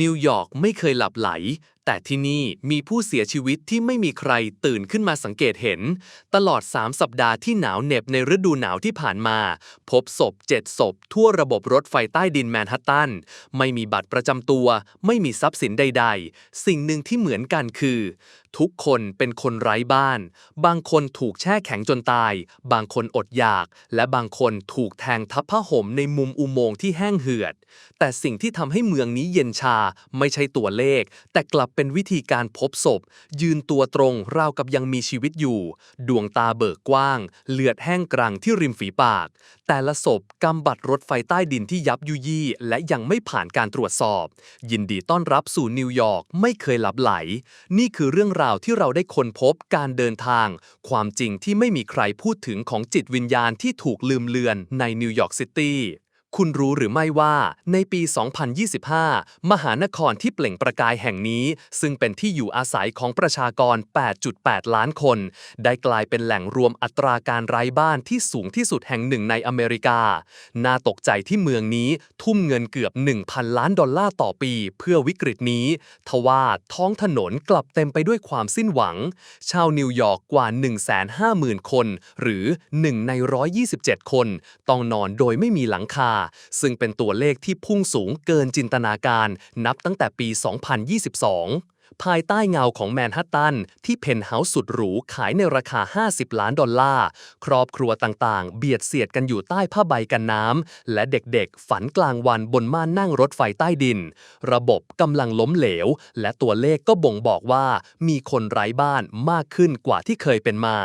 นิวยอร์กไม่เคยหลับไหล แต่ที่นี่มีผู้เสียชีวิตที่ไม่มีใครตื่นขึ้นมาสังเกตเห็น ตลอด 3 สัปดาห์ที่หนาวเหน็บในฤดูหนาวที่ผ่านมา พบศพ 7 ศพ ทั่วระบบรถไฟใต้ดินแมนฮัตตัน ไม่มีบัตรประจำตัว ไม่มีทรัพย์สินใด ๆ สิ่งหนึ่งที่เหมือนกันคือ ทุกคนเป็นคนไร้บ้าน บางคนถูกแช่แข็งจนตาย บางคนอดอยาก และบางคนถูกแทงทับผ้าห่มในมุมอุโมงค์ที่แห้งเหือด แต่สิ่งที่ทำให้เมืองนี้เย็นชาไม่ใช่ตัวเลข แต่กลับเป็นวิธีการพบศพ ยืนตัวตรงราวกับยังมีชีวิตอยู่ ดวงตาเบิกกว้าง เลือดแห้งกรังที่ริมฝีปาก แต่ละศพกำบัดรถไฟใต้ดินที่ยับยุยี่ และยังไม่ผ่านการตรวจสอบ ยินดีต้อนรับสู่นิวยอร์กไม่เคยหลับไหล นี่คือเรื่องราวที่เราได้ค้นพบการเดินทาง ความจริงที่ไม่มีใครพูดถึงของจิตวิญญาณที่ถูกลืมเลือนในนิวยอร์กซิตี้ คุณรู้หรือไม่ว่าในปี 2025 มหานครที่เปล่งประกายแห่งนี้ ซึ่งเป็นที่อยู่อาศัยของประชากร 8.8 ล้านคน ได้กลายเป็นแหล่งรวมอัตราการไร้บ้านที่สูงที่สุดแห่งหนึ่งในอเมริกา น่าตกใจที่เมืองนี้ทุ่มเงินเกือบ 1,000 ล้านดอลลาร์ต่อปี เพื่อวิกฤตนี้ ทว่าท้องถนนกลับเต็มไปด้วยความสิ้นหวัง ชาวนิวยอร์กกว่า 150,000 คน หรือ 1 ใน 127 คน ต้องนอนโดยไม่มีหลังคาซึ่งเป็นตัวเลขที่พุ่งสูงเกินจินตนาการนับตั้งแต่ปี 2022 ภายใต้เงาของแมนฮัตตัน ที่เพนท์เฮาส์สุดหรูขายในราคา 50 ล้านดอลลาร์ ครอบครัวต่างๆ เบียดเสียดกันอยู่ใต้ผ้าใบกันน้ำ และเด็กๆ ฝันกลางวันบนม่านนั่งรถไฟใต้ดิน ระบบกำลังล้มเหลว และตัวเลขก็บ่งบอกว่า มีคนไร้บ้านมากขึ้นกว่าที่เคยเป็นมา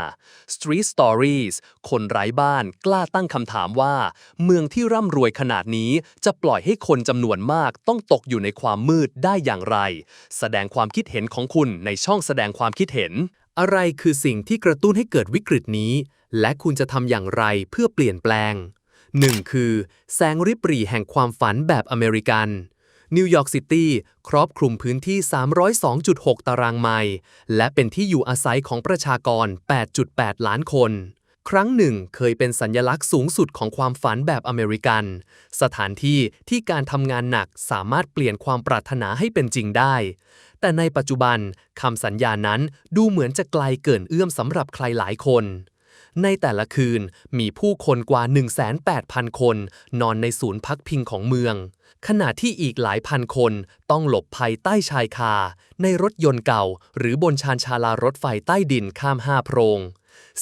Street Stories คนไร้บ้านกล้าตั้งคำถามว่า เมืองที่ร่ำรวยขนาดนี้จะปล่อยให้คนจำนวนมากต้องตกอยู่ในความมืดได้อย่างไร แสดงความคิดเห็นของคุณในช่องแสดงความคิดเห็น อะไรคือสิ่งที่กระตุ้นให้เกิดวิกฤตนี้ และคุณจะทำอย่างไรเพื่อเปลี่ยนแปลง 1. คือ แสงริบหรี่แห่งความฝันแบบอเมริกันนิวยอร์กซิตี้ครอบคลุมพื้นที่ 302.6 ตารางไมล์ และเป็นที่อยู่อาศัยของประชากร 8.8 ล้านคน ครั้งหนึ่งเคยเป็นสัญญลักษณ์สูงสุดของความฝันแบบอเมริกัน สถานที่ที่การทำงานหนักสามารถเปลี่ยนความปรารถนาให้เป็นจริงได้ แต่ในปัจจุบันคำสัญญานั้นดูเหมือนจะไกลเกินเอื้อมสำหรับใครหลายคน ในแต่ละคืนมีผู้คนกว่า 18,000 คน นอนในศูนย์พักพิงของเมือง ขณะที่อีกหลายพันคนต้องหลบภัยใต้ชายคา ในรถยนต์เก่า หรือบนชานชาลารถไฟใต้ดินข้ามห้าโพรง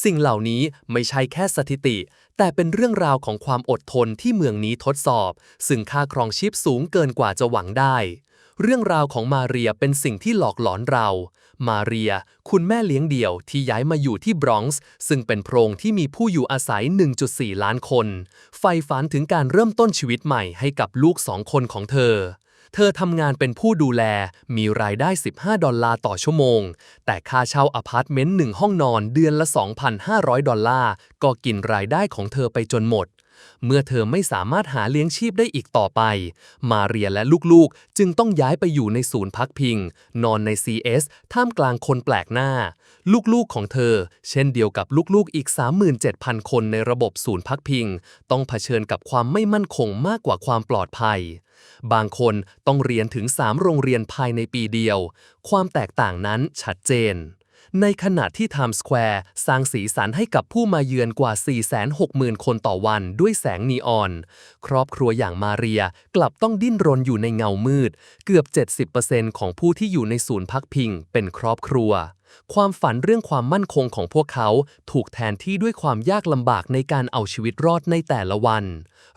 สิ่งเหล่านี้ไม่ใช่แค่สถิติ แต่เป็นเรื่องราวของความอดทนที่เมืองนี้ทดสอบ ซึ่งค่าครองชีพสูงเกินกว่าจะหวังได้ เรื่องราวของมาเรียเป็นสิ่งที่หลอกหลอนเรา มาเรีย คุณแม่เลี้ยงเดี่ยวที่ย้ายมาอยู่ที่บรอนซ์ซึ่งเป็นโพรงที่มีผู้อยู่อาศัย 1.4 ล้านคน ไฟฝันถึงการเริ่มต้นชีวิตใหม่ให้กับลูกสองคนของเธอ เธอทำงานเป็นผู้ดูแล มีรายได้ 15 ดอลลาร์ต่อชั่วโมง แต่ค่าเช่าอพาร์ตเมนต์หนึ่งห้องนอนเดือนละ 2,500 ดอลลาร์ ก็กินรายได้ของเธอไปจนหมด เมื่อเธอไม่สามารถหาเลี้ยงชีพได้อีกต่อไป มาเรียและลูกๆ จึงต้องย้ายไปอยู่ในศูนย์พักพิง นอนใน CS ท่ามกลางคนแปลกหน้า ลูกๆของเธอ เช่นเดียวกับลูกๆอีก 37,000 คนในระบบศูนย์พักพิง ต้องเผชิญกับความไม่มั่นคงมากกว่าความปลอดภัย บางคนต้องเรียนถึง 3 โรงเรียนภายในปีเดียว ความแตกต่างนั้นชัดเจน ในขณะที่ Times Square สร้างสีสันให้กับผู้มาเยือนกว่า 460,000 คนต่อวันด้วยแสงนีออน ครอบครัวอย่างมาเรียกลับต้องดิ้นรนอยู่ในเงามืด เกือบ 70%ของผู้ที่อยู่ในศูนย์พักพิง เป็นครอบครัว ความฝันเรื่องความมั่นคงของพวกเขาถูกแทนที่ด้วยความยากลำบากในการเอาชีวิตรอดในแต่ละวัน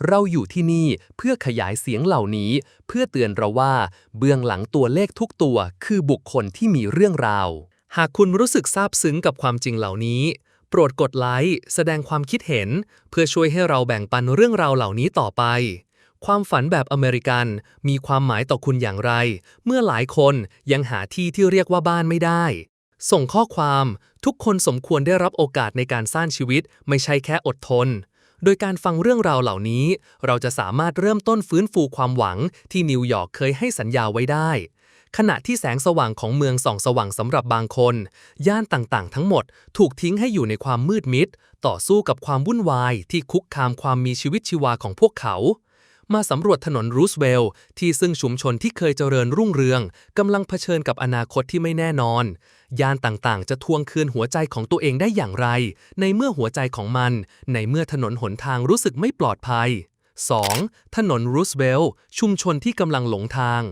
เราอยู่ที่นี่เพื่อขยายเสียงเหล่านี้ เพื่อเตือนเราว่า เบื้องหลังตัวเลขทุกตัวคือบุคคลที่มีเรื่องราว หากคุณรู้สึกซาบซึ้งกับความจริงเหล่านี้ โปรดกดไลค์แสดงความคิดเห็น เพื่อช่วยให้เราแบ่งปันเรื่องราวเหล่านี้ต่อไปความฝันแบบอเมริกันมีความหมายต่อคุณอย่างไร เมื่อหลายคนยังหาที่ที่เรียกว่าบ้านไม่ได้ ส่งข้อความทุกคนสมควรได้รับโอกาสในการสร้างชีวิต ไม่ใช่แค่อดทน โดยการฟังเรื่องราวเหล่านี้ เราจะสามารถเริ่มต้นฟื้นฟูความหวังที่นิวยอร์กเคยให้สัญญาไว้ได้ ขณะที่แสงสว่างของเมืองส่องสว่างสำหรับบางคน ย่านต่างๆ ทั้งหมดถูกทิ้งให้อยู่ในความมืดมิด ต่อสู้กับความวุ่นวายที่คุกคามความมีชีวิตชีวาของพวกเขามาสำรวจถนนรูสเวลล์ที่ซึ่งชุมชนที่เคยเจริญรุ่งเรือง กำลังเผชิญกับอนาคตที่ไม่แน่นอน ยานต่างๆ จะทวงคืนหัวใจของตัวเองได้อย่างไร ในเมื่อหัวใจของมัน ในเมื่อถนนหนทางรู้สึกไม่ปลอดภัย 2. ถนนรูสเวลล์ชุมชนที่กำลังหลงทาง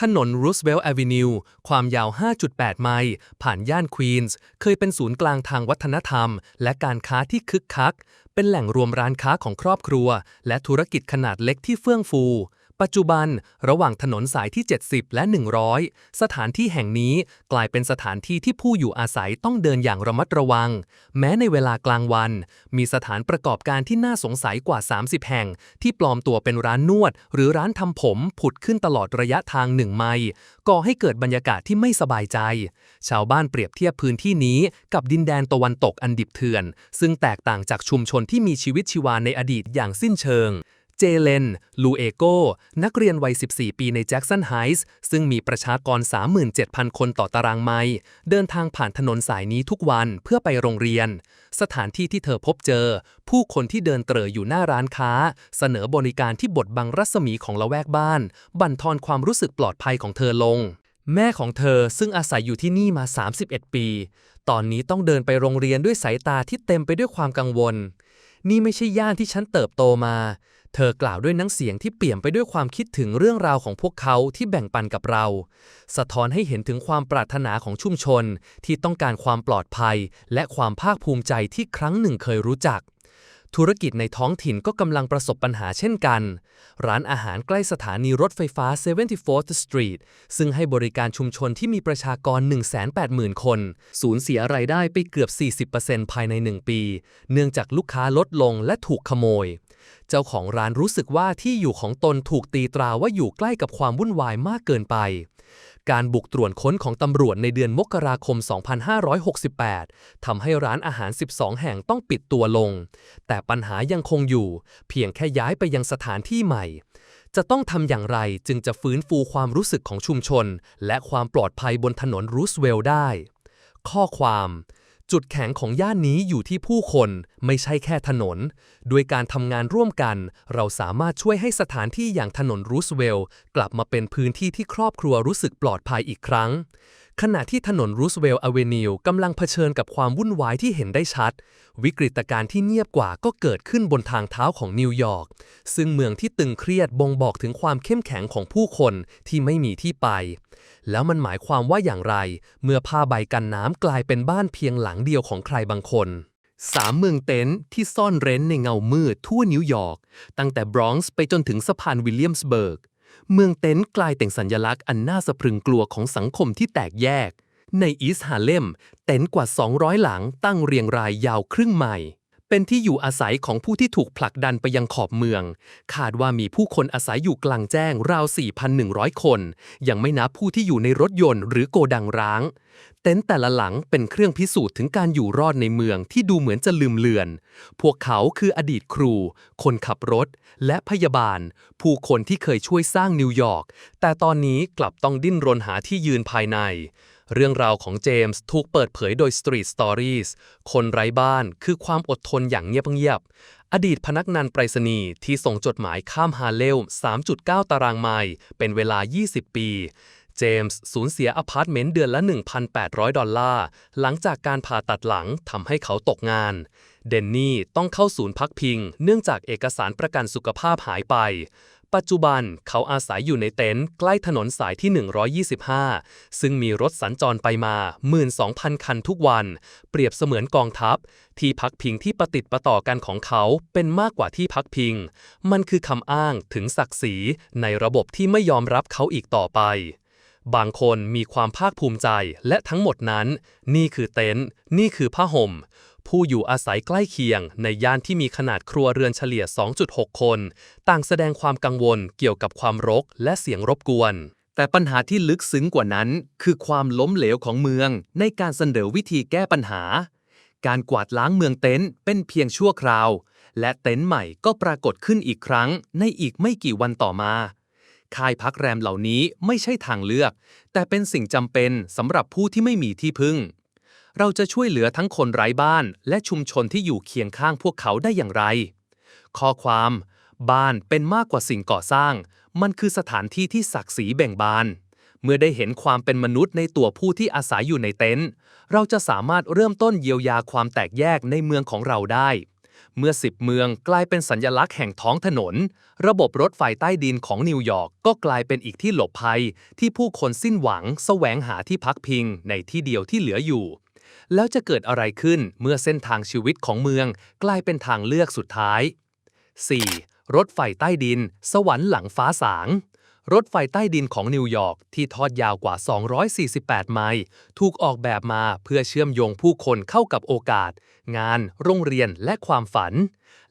ถนนรูสเวลล์แอวินิวความยาว 5.8 ไมล์ ผ่านย่านควีนส์เคยเป็นศูนย์กลางทางวัฒนธรรม และการค้าที่คึกคัก เป็นแหล่งรวมร้านค้าของครอบครัว และธุรกิจขนาดเล็กที่เฟื่องฟู ปัจจุบันระหว่างถนนสายที่ 70 และ 100 สถานที่แห่งนี้กลายเป็นสถานที่ที่ผู้อยู่อาศัยต้องเดินอย่างระมัดระวัง แม้ในเวลากลางวัน มีสถานประกอบการที่น่าสงสัยกว่า 30 แห่ง ที่ปลอมตัวเป็นร้านนวด หรือร้านทำผมผุดขึ้นตลอดระยะทางหนึ่งไมล์ก่อให้เกิดบรรยากาศที่ไม่สบายใจ ชาวบ้านเปรียบเทียบพื้นที่นี้กับดินแดนตะวันตกอันดิบเถื่อน ซึ่งแตกต่างจากชุมชนที่มีชีวิตชีวาในอดีตอย่างสิ้นเชิง เจเลน ลูเอโก นักเรียนวัย 14 ปีในแจ็กสันไฮส์ ซึ่งมีประชากร 37,000 คนต่อตารางไมล์ เดินทางผ่านถนนสายนี้ทุกวันเพื่อไปโรงเรียน สถานที่ที่เธอพบเจอ ผู้คนที่เดินเตร่ออยู่หน้าร้านค้า เสนอบริการที่บดบังรัศมีของละแวกบ้าน บั่นทอนความรู้สึกปลอดภัยของเธอลง แม่ของเธอซึ่งอาศัยอยู่ที่นี่มา 31 ปี ตอนนี้ต้องเดินไปโรงเรียนด้วยสายตาที่เต็มไปด้วยความกังวล นี่ไม่ใช่ย่านที่ฉันเติบโตมา เธอกล่าวด้วยน้ำเสียงที่เปี่ยมไปด้วยความคิดถึงเรื่องราวของพวกเขาที่แบ่งปันกับเรา สะท้อนให้เห็นถึงความปรารถนาของชุมชน ที่ต้องการความปลอดภัย และความภาคภูมิใจที่ครั้งหนึ่งเคยรู้จัก ธุรกิจในท้องถิ่นก็กำลังประสบปัญหาเช่นกัน ร้านอาหารใกล้สถานีรถไฟฟ้า 74th Street ซึ่งให้บริการชุมชนที่มีประชากร 180,000 คน สูญเสียรายได้ไปเกือบ 40%ภายใน 1 ปี เนื่องจากลูกค้าลดลงและถูกขโมย เจ้าของร้านรู้สึกว่าที่อยู่ของตนถูกตีตราว่าอยู่ใกล้กับความวุ่นวายมากเกินไป การบุกตรวจค้นของตำรวจในเดือนมกราคม 2568 ทำให้ร้านอาหาร 12 แห่งต้องปิดตัวลง แต่ปัญหายังคงอยู่ เพียงแค่ย้ายไปยังสถานที่ใหม่ จะต้องทำอย่างไรจึงจะฟื้นฟูความรู้สึกของชุมชน และความปลอดภัยบนถนนรูสเวลได้ ข้อความ จุดแข็งของย่านนี้อยู่ที่ผู้คนไม่ใช่แค่ถนน ด้วยการทำงานร่วมกัน เราสามารถช่วยให้สถานที่อย่างถนนรูสเวลล์กลับมาเป็นพื้นที่ที่ครอบครัวรู้สึกปลอดภัยอีกครั้ง ขณะที่ถนนรูสเวลล์อเวนิวกำลังเผชิญกับความวุ่นวายที่เห็นได้ชัด วิกฤตการณ์ที่เงียบกว่าก็เกิดขึ้นบนทางเท้าของนิวยอร์ก ซึ่งเมืองที่ตึงเครียดบ่งบอกถึงความเข้มแข็งของผู้คนที่ไม่มีที่ไป แล้วมันหมายความว่าอย่างไร เมื่อผ้าใบกันน้ำกลายเป็นบ้านเพียงหลังเดียวของใครบางคนสามเมืองเต็นท์ที่ซ่อนเร้นในเงามืดทั่วนิวยอร์ก ตั้งแต่บรอนซ์ไปจนถึงสะพานวิลเลียมสเบิร์ก เมืองเต็นท์กลายเป็นสัญลักษณ์อันน่าสะพรึงกลัวของสังคมที่แตกแยก ในอีสต์ฮาเลม เต็นท์กว่า 200 หลังตั้งเรียงรายยาวครึ่งไมล์ เป็นที่อยู่อาศัยของผู้ที่ถูกผลักดันไปยังขอบเมือง คาดว่ามีผู้คนอาศัยอยู่กลางแจ้งราว 4,100 คน ยังไม่นับผู้ที่อยู่ในรถยนต์หรือโกดังร้าง เต็นท์แต่ละหลังเป็นเครื่องพิสูจน์ถึงการอยู่รอดในเมืองที่ดูเหมือนจะลืมเลือน พวกเขาคืออดีตครู คนขับรถ และพยาบาล ผู้คนที่เคยช่วยสร้างนิวยอร์ก แต่ตอนนี้กลับต้องดิ้นรนหาที่ยืนภายใน เรื่องราวของเจมส์ถูกเปิดเผยโดย Street Stories คนไร้บ้านคือความอดทนอย่างเงียบๆ อดีตพนักงานไปรษณีย์ที่ส่งจดหมายข้ามฮาร์เลม3.9 ตารางไมล์เป็นเวลา 20 ปี เจมส์สูญเสียอพาร์ตเมนต์เดือนละ 1,800 ดอลลาร์ หลังจากการผ่าตัดหลังทำให้เขาตกงาน เดนนี่ต้องเข้าศูนย์พักพิง เนื่องจากเอกสารประกันสุขภาพหายไป ปัจจุบันเขาอาศัยอยู่ในเต็นท์ใกล้ถนนสายที่ 125 ซึ่งมีรถสัญจรไปมา 12,000 คันทุกวัน เปรียบเสมือนกองทัพ ที่พักพิงที่ประติดประต่อกันของเขาเป็นมากกว่าที่พักพิง มันคือคำอ้างถึงศักดิ์ศรีในระบบที่ไม่ยอมรับเขาอีกต่อไป บางคนมีความภาคภูมิใจและทั้งหมดนั้น นี่คือเต็นท์นี่คือผ้าห่ม ผู้อยู่อาศัยใกล้เคียง ในย่านที่มีขนาดครัวเรือนเฉลี่ย 2.6 คน ต่างแสดงความกังวลเกี่ยวกับความรกและเสียงรบกวน แต่ปัญหาที่ลึกซึ้งกว่านั้น คือความล้มเหลวของเมือง ในการเสนอวิธีแก้ปัญหา การกวาดล้างเมืองเต็นท์เป็นเพียงชั่วคราว และเต็นท์ใหม่ก็ปรากฏขึ้นอีกครั้ง ในอีกไม่กี่วันต่อมาค่ายพักแรมเหล่านี้ไม่ใช่ทางเลือก แต่เป็นสิ่งจำเป็นสำหรับผู้ที่ไม่มีที่พึ่ง เราจะช่วยเหลือทั้งคนไร้บ้าน และชุมชนที่อยู่เคียงข้างพวกเขาได้อย่างไร ข้อความ บ้านเป็นมากกว่าสิ่งก่อสร้าง มันคือสถานที่ที่ศักดิ์ศรีแบ่งบาน เมื่อได้เห็นความเป็นมนุษย์ในตัวผู้ที่อาศัยอยู่ในเต็นท์เราจะสามารถเริ่มต้นเยียวยาความแตกแยกในเมืองของเราได้ เมื่อสิบเมืองกลายเป็นสัญญลักษณ์แห่งท้องถนน ระบบรถไฟใต้ดินของนิวยอร์กก็กลายเป็นอีกที่หลบภัย ที่ผู้คนสิ้นหวัง แสวงหาที่พักพิงในที่เดียวที่เหลืออยู่ แล้วจะเกิดอะไรขึ้นเมื่อเส้นทางชีวิตของเมือง กลายเป็นทางเลือกสุดท้าย 4. รถไฟใต้ดิน สวรรค์หลังฟ้าสาง รถไฟใต้ดินของนิวยอร์กที่ทอดยาวกว่า 248 ไมล์ ถูกออกแบบมาเพื่อเชื่อมโยงผู้คนเข้ากับโอกาส งาน โรงเรียน และความฝัน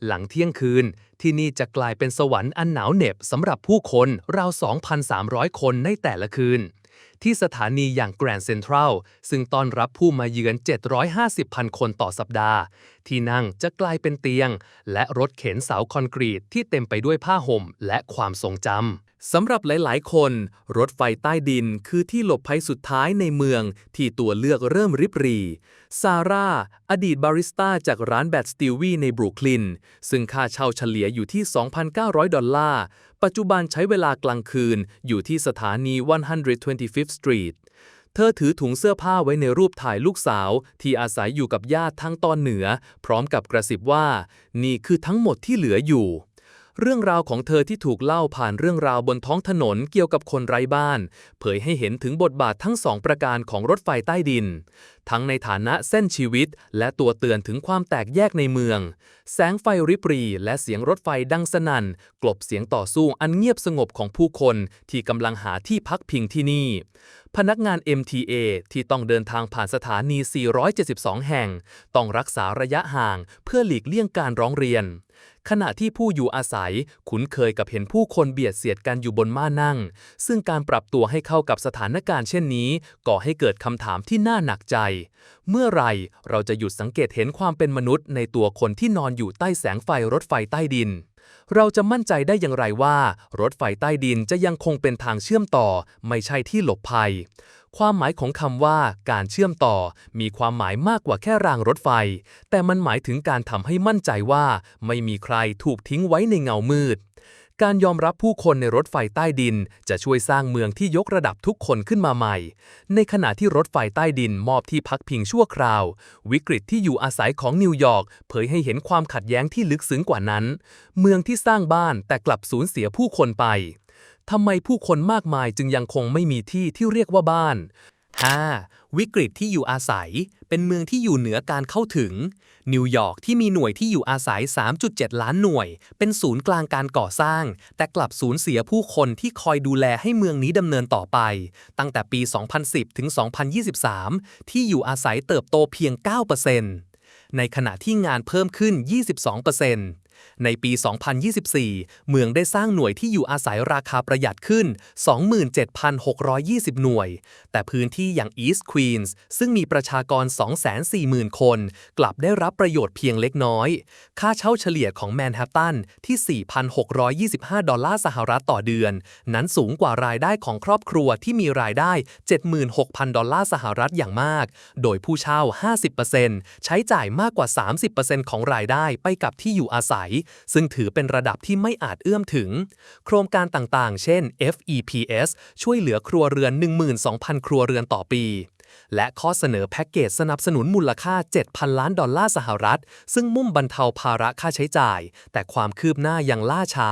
หลังเที่ยงคืน ที่นี่จะกลายเป็นสวรรค์อันหนาวเหน็บสำหรับผู้คนราว 2,300 คนในแต่ละคืน ที่สถานีอย่างแกรนด์เซ็นทรัลซึ่งต้อนรับผู้มาเยือน 750,000 คนต่อสัปดาห์ ที่นั่งจะกลายเป็นเตียง และรถเข็นเสาคอนกรีตที่เต็มไปด้วยผ้าห่มและความทรงจำสำหรับหลาย ๆ คน รถไฟใต้ดินคือที่หลบภัยสุดท้ายในเมืองที่ตัวเลือกเริ่มริบหรีซาร่า อดีตบาริสต้าจากร้านแบตสติวีในบรุกลิน ซึ่งค่าเช่าเฉลี่ยอยู่ที่ 2,900 ดอลลาร์ ปัจจุบันใช้เวลากลางคืนอยู่ที่สถานี 125th Street เธอถือถุงเสื้อผ้าไว้ในรูปถ่ายลูกสาว ที่อาศัยอยู่กับญาติทั้งตอนเหนือ พร้อมกับกระซิบว่า นี่คือทั้งหมดที่เหลืออยู่ เรื่องราวของเธอที่ถูกเล่าผ่านเรื่องราวบนท้องถนนเกี่ยวกับคนไร้บ้าน เผยให้เห็นถึงบทบาททั้งสองประการของรถไฟใต้ดิน ทั้งในฐานะเส้นชีวิต และตัวเตือนถึงความแตกแยกในเมือง แสงไฟริบหรี และเสียงรถไฟดังสนั่น กลบเสียงต่อสู้อันเงียบสงบของผู้คนที่กำลังหาที่พักพิงที่นี่ พนักงาน MTA ที่ต้องเดินทางผ่านสถานี 472 แห่ง ต้องรักษาระยะห่างเพื่อหลีกเลี่ยงการร้องเรียน ขณะที่ผู้อยู่อาศัยคุ้นเคยกับเห็นผู้คนเบียดเสียดกันอยู่บนม้านั่ง ซึ่งการปรับตัวให้เข้ากับสถานการณ์เช่นนี้ ก่อให้เกิดคำถามที่น่าหนักใจ เมื่อไรเราจะหยุดสังเกตเห็นความเป็นมนุษย์ในตัวคนที่นอนอยู่ใต้แสงไฟรถไฟใต้ดิน เราจะมั่นใจได้อย่างไรว่า รถไฟใต้ดินจะยังคงเป็นทางเชื่อมต่อ ไม่ใช่ที่หลบภัย ความหมายของคำว่าการเชื่อมต่อ มีความหมายมากกว่าแค่รางรถไฟ แต่มันหมายถึงการทำให้มั่นใจว่า ไม่มีใครถูกทิ้งไว้ในเงามืด การยอมรับผู้คนในรถไฟใต้ดิน จะช่วยสร้างเมืองที่ยกระดับทุกคนขึ้นมาใหม่ ในขณะที่รถไฟใต้ดินมอบที่พักพิงชั่วคราว วิกฤตที่อยู่อาศัยของนิวยอร์กเผยให้เห็นความขัดแย้งที่ลึกซึ้งกว่านั้น เมืองที่สร้างบ้านแต่กลับสูญเสียผู้คนไปทำไมผู้คนมากมายจึงยังคงไม่มีที่ที่เรียกว่าบ้าน 5. วิกฤตที่อยู่อาศัย เป็นเมืองที่อยู่เหนือการเข้าถึง นิวยอร์กที่มีหน่วยที่อยู่อาศัย 3.7 ล้านหน่วย เป็นศูนย์กลางการก่อสร้าง แต่กลับสูญเสียผู้คนที่คอยดูแลให้เมืองนี้ดำเนินต่อไป ตั้งแต่ปี 2010 ถึง 2023 ที่อยู่อาศัยเติบโตเพียง 9%ในขณะที่งานเพิ่มขึ้น 22% ในปี 2024 เมืองได้สร้างหน่วยที่อยู่อาศัยราคาประหยัดขึ้น 27,620 หน่วย แต่พื้นที่อย่าง East Queens ซึ่งมีประชากร 240,000 คน กลับได้รับประโยชน์เพียงเล็กน้อย ค่าเช่าเฉลี่ยของแมนฮัตตันที่ 4,625 ดอลลาร์สหรัฐต่อเดือน นั้นสูงกว่ารายได้ของครอบครัวที่มีรายได้ 76,000 ดอลลาร์สหรัฐอย่างมาก โดยผู้เช่า 50%ใช้จ่ายมากกว่า 30%ของรายได้ไปกับที่อยู่อาศัยซึ่งถือเป็นระดับที่ไม่อาจเอื้อมถึง โครงการต่างๆ เช่น FEPS ช่วยเหลือครัวเรือน 12,000 ครัวเรือนต่อปี และข้อเสนอแพ็กเกจสนับสนุนมูลค่า 7,000 ล้านดอลลาร์สหรัฐ ซึ่งมุ่งบรรเทาภาระค่าใช้จ่าย แต่ความคืบหน้ายังล่าช้า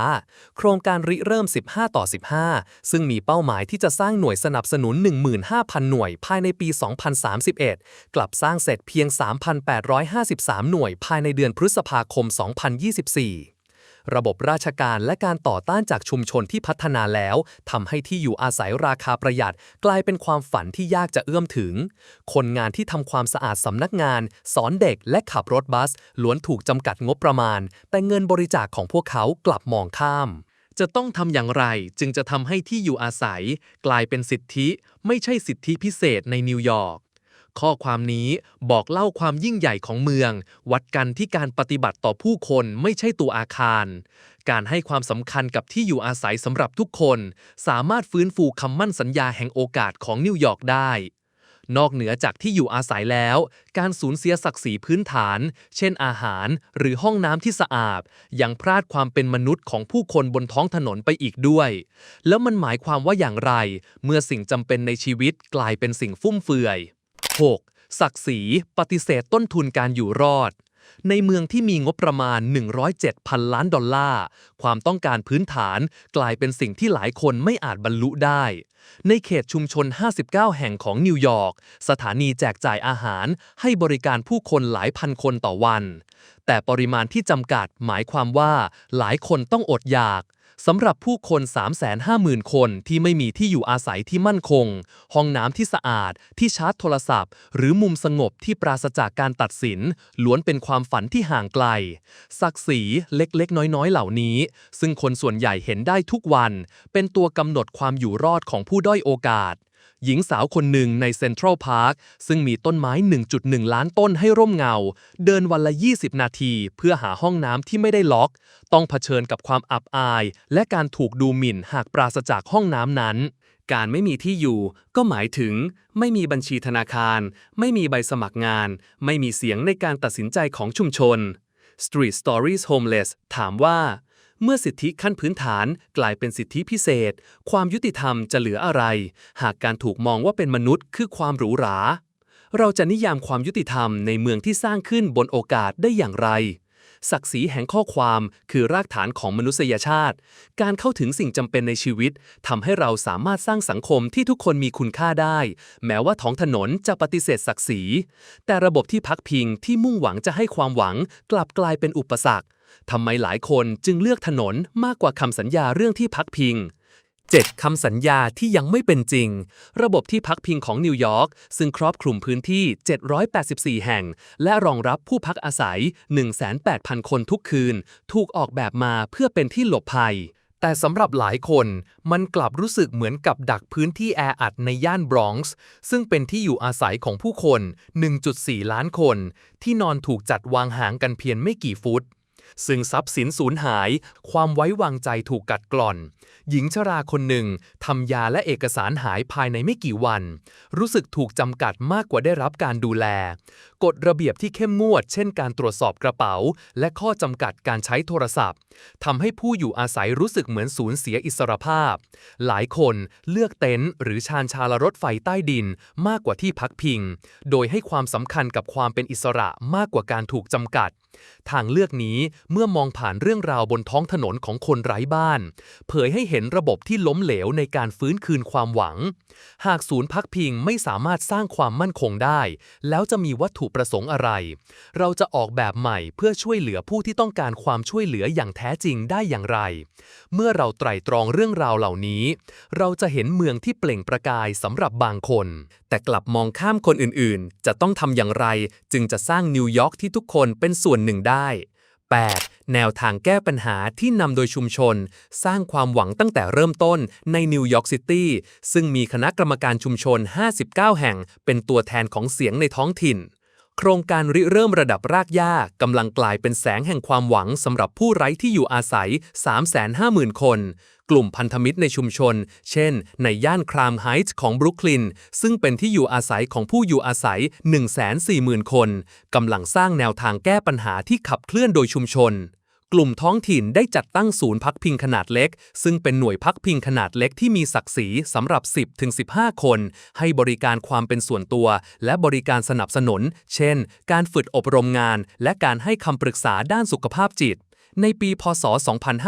โครงการริเริ่ม 15 ต่อ 15 ซึ่งมีเป้าหมายที่จะสร้างหน่วยสนับสนุน 15,000 หน่วยภายในปี 2031 กลับสร้างเสร็จเพียง 3,853 หน่วยภายในเดือนพฤษภาคม 2024 ระบบราชการและการต่อต้านจากชุมชนที่พัฒนาแล้วทำให้ที่อยู่อาศัยราคาประหยัด กลายเป็นความฝันที่ยากจะเอื้อมถึง คนงานที่ทำความสะอาดสำนักงาน สอนเด็กและขับรถบัส ล้วนถูกจำกัดงบประมาณ แต่เงินบริจาคของพวกเขากลับมองข้าม จะต้องทำอย่างไรจึงจะทำให้ที่อยู่อาศัย กลายเป็นสิทธิ ไม่ใช่สิทธิพิเศษในนิวยอร์ก ข้อความนี้บอกเล่าความยิ่งใหญ่ของเมือง วัดกันที่การปฏิบัติต่อผู้คนไม่ใช่ตัวอาคาร การให้ความสำคัญกับที่อยู่อาศัยสำหรับทุกคน สามารถฟื้นฟูคำมั่นสัญญาแห่งโอกาสของนิวยอร์กได้นอกเหนือจากที่อยู่อาศัยแล้ว การสูญเสียศักดิ์ศรีพื้นฐาน เช่นอาหาร หรือห้องน้ำที่สะอาด ยังพลาดความเป็นมนุษย์ของผู้คนบนท้องถนนไปอีกด้วย แล้วมันหมายความว่าอย่างไร เมื่อสิ่งจำเป็นในชีวิตกลายเป็นสิ่งฟุ่มเฟือย 6. ศักดิ์ศรีปฏิเสธต้นทุนการอยู่รอด ในเมืองที่มีงบประมาณ 107พันล้านดอลลาร์ ความต้องการพื้นฐานกลายเป็นสิ่งที่หลายคนไม่อาจบรรลุได้ ในเขตชุมชน 59 แห่งของนิวยอร์ก สถานีแจกจ่ายอาหารให้บริการผู้คนหลายพันคนต่อวัน แต่ปริมาณที่จำกัดหมายความว่าหลายคนต้องอดอยาก สำหรับผู้คน 350,000 คนที่ไม่มีที่อยู่อาศัยที่มั่นคง ห้องน้ำที่สะอาด ที่ชาร์จโทรศัพท์ หรือมุมสงบที่ปราศจากการตัดสิน ล้วนเป็นความฝันที่ห่างไกล ศักดิ์ศรีเล็กๆ น้อยๆ เหล่านี้ ซึ่งคนส่วนใหญ่เห็นได้ทุกวัน เป็นตัวกำหนดความอยู่รอดของผู้ด้อยโอกาส หญิงสาวคนหนึ่งในเซ็นทรัลพาร์คซึ่งมีต้นไม้ 1.1 ล้านต้นให้ร่มเงา เดินวันละ 20 นาที เพื่อหาห้องน้ำที่ไม่ได้ล็อก ต้องเผชิญกับความอับอาย และการถูกดูหมิ่นหากปราศจากห้องน้ำนั้น การไม่มีที่อยู่ ก็หมายถึง ไม่มีบัญชีธนาคาร ไม่มีใบสมัครงาน ไม่มีเสียงในการตัดสินใจของชุมชน Street Stories Homeless ถามว่า เมื่อสิทธิขั้นพื้นฐานกลายเป็นสิทธิพิเศษ ความยุติธรรมจะเหลืออะไร หากการถูกมองว่าเป็นมนุษย์คือความหรูหรา เราจะนิยามความยุติธรรมในเมืองที่สร้างขึ้นบนโอกาสได้อย่างไร ศักดิ์ศรีแห่งข้อความคือรากฐานของมนุษยชาติ การเข้าถึงสิ่งจำเป็นในชีวิตทำให้เราสามารถสร้างสังคมที่ทุกคนมีคุณค่าได้ แม้ว่าท้องถนนจะปฏิเสธศักดิ์ศรี แต่ระบบที่พักพิงที่มุ่งหวังจะให้ความหวังกลับกลายเป็นอุปสรรค ทำไมหลายคนจึงเลือกถนนมากกว่าคำสัญญาเรื่องที่พักพิง 7. คำสัญญาที่ยังไม่เป็นจริง ระบบที่พักพิงของนิวยอร์กซึ่งครอบคลุมพื้นที่ 784 แห่ง และรองรับผู้พักอาศัย 108,000 คนทุกคืน ถูกออกแบบมาเพื่อเป็นที่หลบภัย แต่สำหรับหลายคนมันกลับรู้สึกเหมือนกับดักพื้นที่แออัดในย่านบรอนซ์ซึ่งเป็นที่อยู่อาศัยของผู้คน 1.4 ล้านคน ที่นอนถูกจัดวางห่างกันเพียงไม่กี่ฟุต ซึ่งทรัพย์สินสูญหาย ความไว้วางใจถูกกัดกร่อน หญิงชราคนหนึ่งทำยาและเอกสารหายภายในไม่กี่วัน รู้สึกถูกจำกัดมากกว่าได้รับการดูแล กฎระเบียบที่เข้มงวด เช่นการตรวจสอบกระเป๋า และข้อจำกัดการใช้โทรศัพท์ทำให้ผู้อยู่อาศัยรู้สึกเหมือนสูญเสียอิสรภาพ หลายคนเลือกเต็นท์หรือชานชาลารถไฟใต้ดินมากกว่าที่พักพิง โดยให้ความสำคัญกับความเป็นอิสระมากกว่าการถูกจำกัด ทางเลือกนี้เมื่อมองผ่านเรื่องราวบนท้องถนนของคนไร้บ้าน เผยให้เห็นระบบที่ล้มเหลวในการฟื้นคืนความหวัง หากศูนย์พักพิงไม่สามารถสร้างความมั่นคงได้ แล้วจะมีวัตถุประสงค์อะไร เราจะออกแบบใหม่เพื่อช่วยเหลือผู้ที่ต้องการความช่วยเหลืออย่างแท้จริงได้อย่างไร เมื่อเราไตร่ตรองเรื่องราวเหล่านี้ เราจะเห็นเมืองที่เปล่งประกายสำหรับบางคน แต่กลับมองข้ามคนอื่นๆ จะต้องทำอย่างไร จึงจะสร้างนิวยอร์กที่ทุกคนเป็นส่วนหนึ่งได้ 8. แนวทางแก้ปัญหาที่นำโดยชุมชน สร้างความหวังตั้งแต่เริ่มต้นในนิวยอร์กซิตี้ซึ่งมีคณะกรรมการชุมชน 59 แห่ง เป็นตัวแทนของเสียงในท้องถิ่น โครงการริเริ่มระดับรากหญ้ากำลังกลายเป็นแสงแห่งความหวังสำหรับผู้ไร้ที่อยู่อาศัย 350,000 คน กลุ่มพันธมิตรในชุมชน เช่น ในย่านครามไฮท์ของบรุกลิน ซึ่งเป็นที่อยู่อาศัยของผู้อยู่อาศัย 140,000 คน กำลังสร้างแนวทางแก้ปัญหาที่ขับเคลื่อนโดยชุมชน กลุ่มท้องถิ่นได้จัดตั้งศูนย์พักพิงขนาดเล็ก ซึ่งเป็นหน่วยพักพิงขนาดเล็กที่มีศักดิ์ศรีสำหรับ 10-15 คน ให้บริการความเป็นส่วนตัว และบริการสนับสนุน เช่น การฝึกอบรมงาน และการให้คำปรึกษาด้านสุขภาพจิตในปี พศ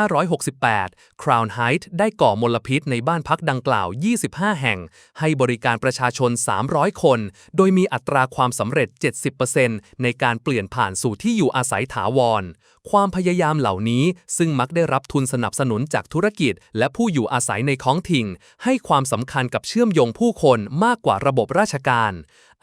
2568 Crown Heights ได้ก่อมลพิษในบ้านพักดังกล่าว 25 แห่ง ให้บริการประชาชน 300 คน โดยมีอัตราความสำเร็จ 70%ในการเปลี่ยนผ่านสู่ที่อยู่อาศัยถาวร ความพยายามเหล่านี้ซึ่งมักได้รับทุนสนับสนุนจากธุรกิจ และผู้อยู่อาศัยในท้องถิ่น ให้ความสำคัญกับเชื่อมโยงผู้คนมากกว่าระบบราชการ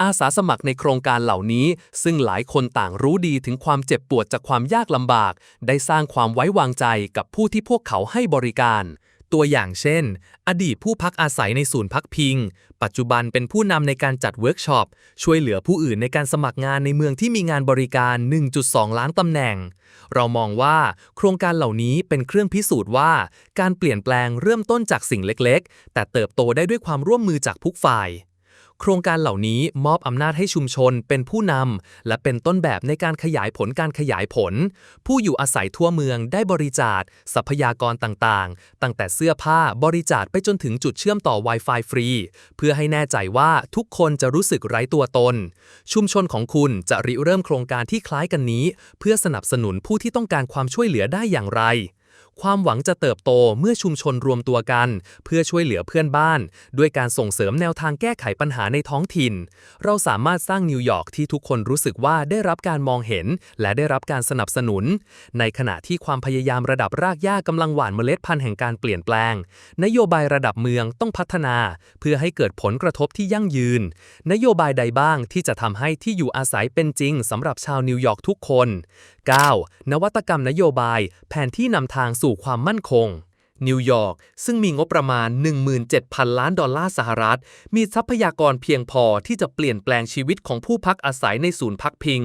อาสาสมัครในโครงการเหล่านี้ ซึ่งหลายคนต่างรู้ดีถึงความเจ็บปวดจากความยากลำบาก ได้สร้างความไว้วางใจกับผู้ที่พวกเขาให้บริการ ตัวอย่างเช่น อดีตผู้พักอาศัยในศูนย์พักพิง ปัจจุบันเป็นผู้นำในการจัดเวิร์กช็อป ช่วยเหลือผู้อื่นในการสมัครงานในเมืองที่มีงานบริการ 1.2 ล้านตำแหน่ง เรามองว่าโครงการเหล่านี้เป็นเครื่องพิสูจน์ว่า การเปลี่ยนแปลงเริ่มต้นจากสิ่งเล็กๆ แต่เติบโตได้ด้วยความร่วมมือจากทุกฝ่าย โครงการเหล่านี้มอบอำนาจให้ชุมชนเป็นผู้นำและเป็นต้นแบบในการขยายผลการขยายผล ผู้อยู่อาศัยทั่วเมืองได้บริจาคทรัพยากรต่างๆ ตั้งแต่เสื้อผ้าบริจาคไปจนถึงจุดเชื่อมต่อ Wi-Fi ฟรี เพื่อให้แน่ใจว่าทุกคนจะรู้สึกไร้ตัวตน ชุมชนของคุณจะริเริ่มโครงการที่คล้ายกันนี้ เพื่อสนับสนุนผู้ที่ต้องการความช่วยเหลือได้อย่างไร ความหวังจะเติบโตเมื่อชุมชนรวมตัวกัน เพื่อช่วยเหลือเพื่อนบ้าน ด้วยการส่งเสริมแนวทางแก้ไขปัญหาในท้องถิ่น เราสามารถสร้างนิวยอร์กที่ทุกคนรู้สึกว่าได้รับการมองเห็น และได้รับการสนับสนุน ในขณะที่ความพยายามระดับรากหญ้ากำลังหว่านเมล็ดพันธุ์แห่งการเปลี่ยนแปลง นโยบายระดับเมืองต้องพัฒนา เพื่อให้เกิดผลกระทบที่ยั่งยืน นโยบายใดบ้างที่จะทำให้ที่อยู่อาศัยเป็นจริงสำหรับชาวนิวยอร์กทุกคน 9. นวัตกรรมนโยบาย แผนที่นำทางสู่ความมั่นคง นิวยอร์กซึ่งมีงบประมาณ 17,000 ล้านดอลลาร์สหรัฐ มีทรัพยากรเพียงพอที่จะเปลี่ยนแปลงชีวิตของผู้พักอาศัยในศูนย์พักพิง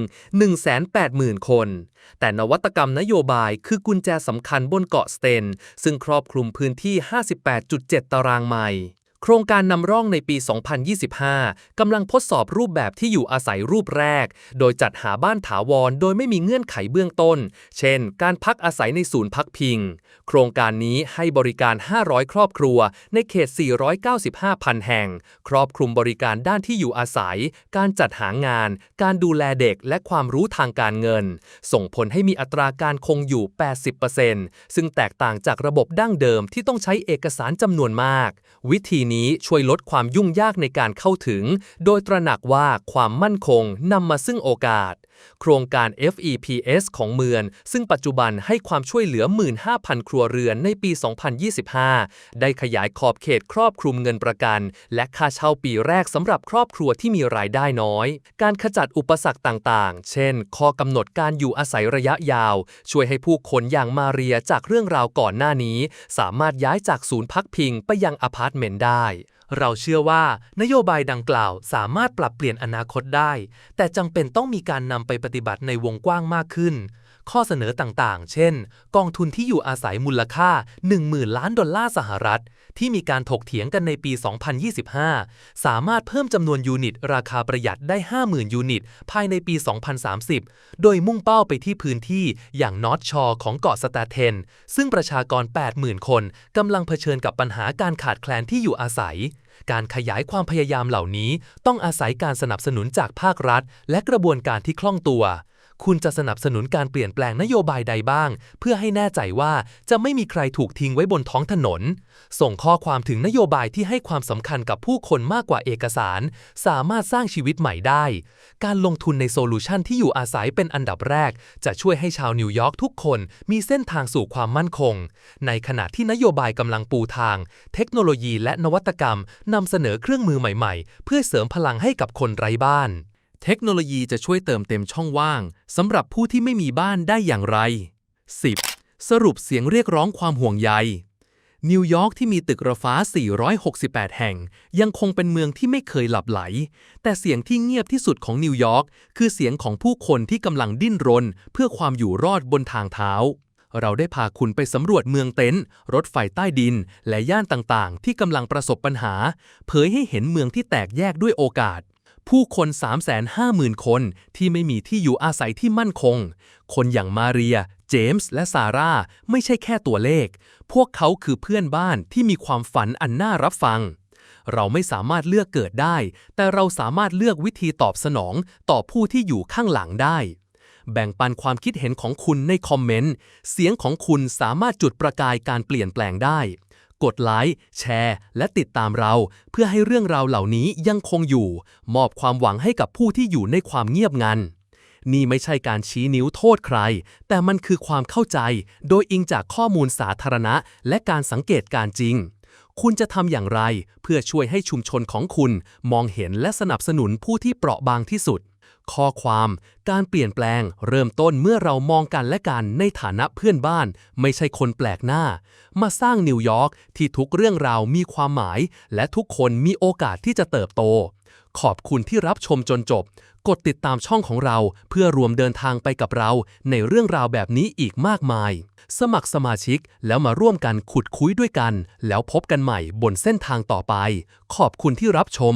180,000 คน แต่นวัตกรรมนโยบายคือกุญแจสำคัญบนเกาะสเตน ซึ่งครอบคลุมพื้นที่ 58.7 ตารางไมล์ โครงการนำร่องในปี 2025 กำลังทดสอบรูปแบบที่อยู่อาศัยรูปแรก โดยจัดหาบ้านถาวรโดยไม่มีเงื่อนไขเบื้องต้น เช่น การพักอาศัยในศูนย์พักพิง โครงการนี้ให้บริการ 500 ครอบครัว ในเขต 495,000 แห่ง ครอบคลุมบริการด้านที่อยู่อาศัย การจัดหางาน การดูแลเด็กและความรู้ทางการเงิน ส่งผลให้มีอัตราการคงอยู่ 80%ซึ่งแตกต่างจากระบบดั้งเดิมที่ต้องใช้เอกสารจำนวนมาก วิธีนี้ช่วยลดความยุ่งยากในการเข้าถึง โดยตระหนักว่าความมั่นคงนำมาซึ่งโอกาส โครงการ FEPS ของเมือง ซึ่งปัจจุบันให้ความช่วยเหลือ 15,000 ครัวเรือนในปี 2025 ได้ขยายขอบเขตครอบคลุมเงินประกัน และค่าเช่าปีแรกสำหรับครอบครัวที่มีรายได้น้อย การขจัดอุปสรรคต่างๆ เช่น ข้อกำหนดการอยู่อาศัยระยะยาว ช่วยให้ผู้คนอย่างมาเรียจากเรื่องราวก่อนหน้านี้ สามารถย้ายจากศูนย์พักพิงไปยังอพาร์ตเมนต์ได้ เราเชื่อว่านโยบายดังกล่าวสามารถปรับเปลี่ยนอนาคตได้ แต่จำเป็นต้องมีการนำไปปฏิบัติในวงกว้างมากขึ้น ข้อเสนอต่างๆ เช่น กองทุนที่อยู่อาศัยมูลค่า 10,000 ล้านดอลลาร์สหรัฐ ที่มีการถกเถียงกันในปี 2025 สามารถเพิ่มจำนวนยูนิต ราคาประหยัดได้ 50,000 ยูนิต ภายในปี 2030 โดยมุ่งเป้าไปที่พื้นที่อย่างนอตชอของเกาะสแตาเทน ซึ่งประชากร 80,000 คนกำลังเผชิญกับปัญหาการขาดแคลนที่อยู่อาศัย การขยายความพยายามเหล่านี้ ต้องอาศัยการสนับสนุนจากภาครัฐ และกระบวนการที่คล่องตัว คุณจะสนับสนุนการเปลี่ยนแปลงนโยบายใดบ้าง เพื่อให้แน่ใจว่าจะไม่มีใครถูกทิ้งไว้บนท้องถนน ส่งข้อความถึงนโยบายที่ให้ความสำคัญกับผู้คนมากกว่าเอกสาร สามารถสร้างชีวิตใหม่ได้ การลงทุนในโซลูชันที่อยู่อาศัยเป็นอันดับแรก จะช่วยให้ชาวนิวยอร์กทุกคนมีเส้นทางสู่ความมั่นคง ในขณะที่นโยบายกำลังปูทาง เทคโนโลยีและนวัตกรรมนำเสนอเครื่องมือใหม่ ๆ เพื่อเสริมพลังให้กับคนไร้บ้าน เทคโนโลยีจะช่วยเติมเต็มช่องว่างสำหรับผู้ที่ไม่มีบ้านได้อย่างไร 10. สรุปเสียงเรียกร้องความห่วงใย นิวยอร์กที่มีตึกระฟ้า 468 แห่ง ยังคงเป็นเมืองที่ไม่เคยหลับไหล แต่เสียงที่เงียบที่สุดของนิวยอร์กคือเสียงของผู้คนที่กำลังดิ้นรน เพื่อความอยู่รอดบนทางเท้า เราได้พาคุณไปสำรวจเมืองเต็นท์รถไฟใต้ดิน และย่านต่างๆ ที่กำลังประสบปัญหา เผยให้เห็นเมืองที่แตกแยกด้วยโอกาส ผู้คน 350,000 คนที่ไม่มีที่อยู่อาศัยที่มั่นคง คนอย่างมาเรีย เจมส์ และซาร่าไม่ใช่แค่ตัวเลข พวกเขาคือเพื่อนบ้านที่มีความฝันอันน่ารับฟัง เราไม่สามารถเลือกเกิดได้ แต่เราสามารถเลือกวิธีตอบสนองต่อผู้ที่อยู่ข้างหลังได้ แบ่งปันความคิดเห็นของคุณในคอมเมนต์ เสียงของคุณสามารถจุดประกายการเปลี่ยนแปลงได้ กดไลค์ แชร์ และติดตามเรา เพื่อให้เรื่องราวเหล่านี้ยังคงอยู่ มอบความหวังให้กับผู้ที่อยู่ในความเงียบงัน นี่ไม่ใช่การชี้นิ้วโทษใคร แต่มันคือความเข้าใจ โดยอิงจากข้อมูลสาธารณะ และการสังเกตการจริง คุณจะทำอย่างไร เพื่อช่วยให้ชุมชนของคุณ มองเห็นและสนับสนุนผู้ที่เปราะบางที่สุด ข้อความการเปลี่ยนแปลงเริ่มต้นเมื่อเรามองกันและกันในฐานะเพื่อนบ้าน ไม่ใช่คนแปลกหน้า มาสร้างนิวยอร์กที่ทุกเรื่องราวมีความหมาย และทุกคนมีโอกาสที่จะเติบโต ขอบคุณที่รับชมจนจบ กดติดตามช่องของเราเพื่อรวมเดินทางไปกับเรา ในเรื่องราวแบบนี้อีกมากมาย สมัครสมาชิกแล้วมาร่วมกันขุดคุยด้วยกัน แล้วพบกันใหม่บนเส้นทางต่อไป ขอบคุณที่รับชม